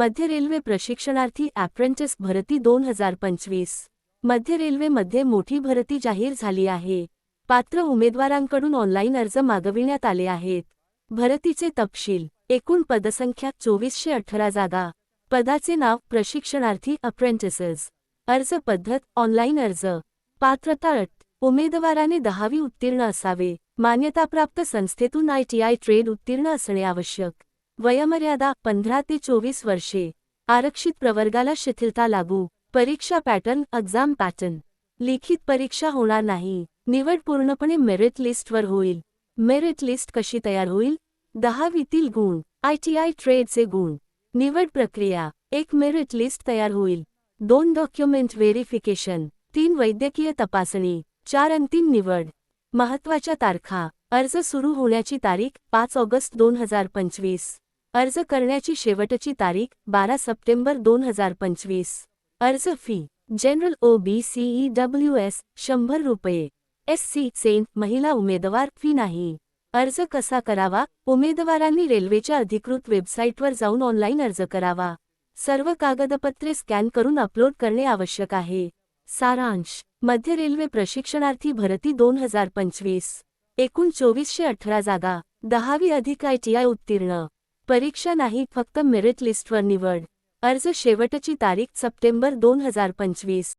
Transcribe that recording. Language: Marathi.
मध्य रेल्वे प्रशिक्षणार्थी अप्रेंटिस भरती दोन हजार पंचवीस. मध्य रेल्वेमध्ये मोठी भरती जाहीर झाली आहे. पात्र उमेदवारांकडून ऑनलाईन अर्ज मागविण्यात आले आहेत. भरतीचे तपशील एकूण पदसंख्या चोवीसशे अठरा जागा. पदाचे नाव प्रशिक्षणार्थी अप्रेंटिसेस अर्ज पद्धत ऑनलाईन अर्ज. पात्रता अट उमेदवाराने दहावी उत्तीर्ण असावे. मान्यताप्राप्त संस्थेतून आयटीआय ट्रेड उत्तीर्ण असणे आवश्यक. वयमर्यादा पंधरा ते चोवीस वर्षे. आरक्षित प्रवर्गाला शिथिलता लागू. परीक्षा पॅटर्न एक्झाम पॅटर्न. लिखित परीक्षा होणार नाही. निवड पूर्णपणे मेरिट लिस्टवर होईल. मेरिट लिस्ट कशी तयार होईल? दहावीतील गुण. आयटीआय ट्रेडचे गुण. निवड प्रक्रिया. एक मेरिट लिस्ट तयार होईल. दोन डॉक्युमेंट व्हेरिफिकेशन. तीन वैद्यकीय तपासणी. चार अंतिम निवड. महत्त्वाच्या तारखा. अर्ज सुरू होण्याची तारीख पाच ऑगस्ट दोन हजार पंचवीस. अर्ज करण्याची शेवटची तारीख बारा सप्टेंबर दोन हजार पंचवीस. अर्ज fee general O B C E W S शंभर रुपये. एस सी सेंट महिला उमेदवार फी नाही. अर्ज कसा करावा? उमेदवारांनी रेल्वेच्या अधिकृत वेबसाईटवर जाऊन ऑनलाईन अर्ज करावा. सर्व कागदपत्रे स्कॅन करून अपलोड करणे आवश्यक आहे. सारांश मध्य रेल्वे प्रशिक्षणार्थी भरती दोन हजार पंचवीस. एकूण चोवीसशे अठरा जागा. दहावी अधिक आयटीआय उत्तीर्ण. परीक्षा नाही फक्त मेरिट लिस्टवर निवड. अर्ज शेवटची तारीख सप्टेंबर दोन हजार पंचवीस.